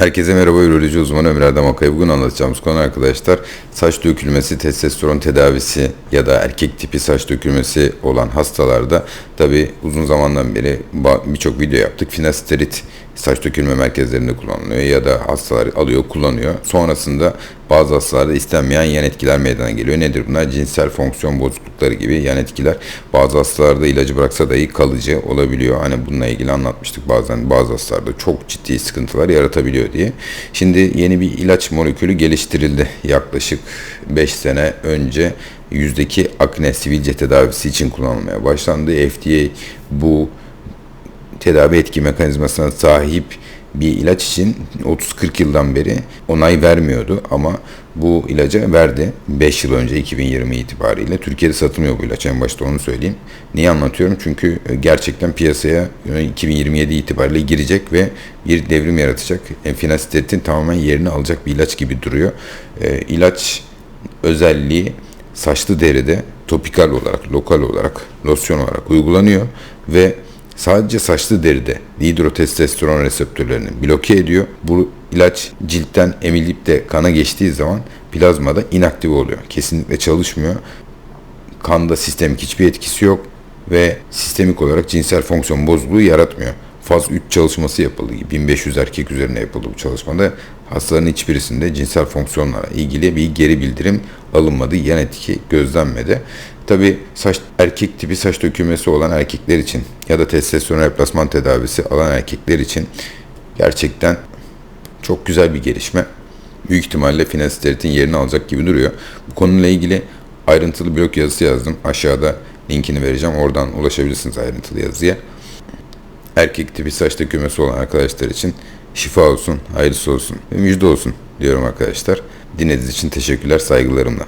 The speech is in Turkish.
Herkese merhaba, üroloji uzmanı Ömer Erdem Akay. Bugün anlatacağımız konu arkadaşlar saç dökülmesi, testosteron tedavisi ya da erkek tipi saç dökülmesi olan hastalarda tabi uzun zamandan beri birçok video yaptık. Finasterit saç dökülme merkezlerinde kullanılıyor ya da hastalar alıyor kullanıyor. Sonrasında bazı hastalarda istenmeyen yan etkiler meydana geliyor. Nedir bunlar? Cinsel fonksiyon bozuklukları gibi yan etkiler. Bazı hastalarda ilacı bıraksa dahi kalıcı olabiliyor. Hani bununla ilgili anlatmıştık bazen bazı hastalarda çok ciddi sıkıntılar yaratabiliyor diye. Şimdi yeni bir ilaç molekülü geliştirildi yaklaşık 5 sene önce yüzdeki akne sivilce tedavisi için kullanılmaya başlandı. FDA bu tedavi etki mekanizmasına sahip bir ilaç için 30-40 yıldan beri onay vermiyordu ama bu ilaca verdi 5 yıl önce 2020 itibariyle. Türkiye'de satılmıyor bu ilaç en başta onu söyleyeyim. Niye anlatıyorum? Çünkü gerçekten piyasaya 2027 itibariyle girecek ve bir devrim yaratacak. Finastetin tamamen yerini alacak bir ilaç gibi duruyor. E, ilaç özelliği saçlı deride topikal olarak, lokal olarak, losyon olarak uygulanıyor ve sadece saçlı deride dihidrotestosteron reseptörlerini bloke ediyor. Bu ilaç ciltten emilip de kana geçtiği zaman plazmada inaktif oluyor. Kesinlikle çalışmıyor. Kanda sistemik hiçbir etkisi yok ve sistemik olarak cinsel fonksiyon bozukluğu yaratmıyor. Faz 3 çalışması yapıldı. 1500 erkek üzerine yapıldı bu çalışmada. Hastaların hiçbirisinde cinsel fonksiyonlara ilgili bir geri bildirim alınmadı. Yan etki gözlenmedi. Tabi saç erkek tipi saç dökülmesi olan erkekler için ya da testosteron replasman tedavisi alan erkekler için gerçekten çok güzel bir gelişme. Büyük ihtimalle finansteritin yerini alacak gibi duruyor. Bu konuyla ilgili ayrıntılı blog yazısı yazdım. Aşağıda linkini vereceğim. Oradan ulaşabilirsiniz ayrıntılı yazıya. Erkek tipi saç dökülmesi olan arkadaşlar için şifa olsun, hayırlısı olsun ve müjde olsun diyorum arkadaşlar. Dinlediğiniz için teşekkürler, saygılarımla.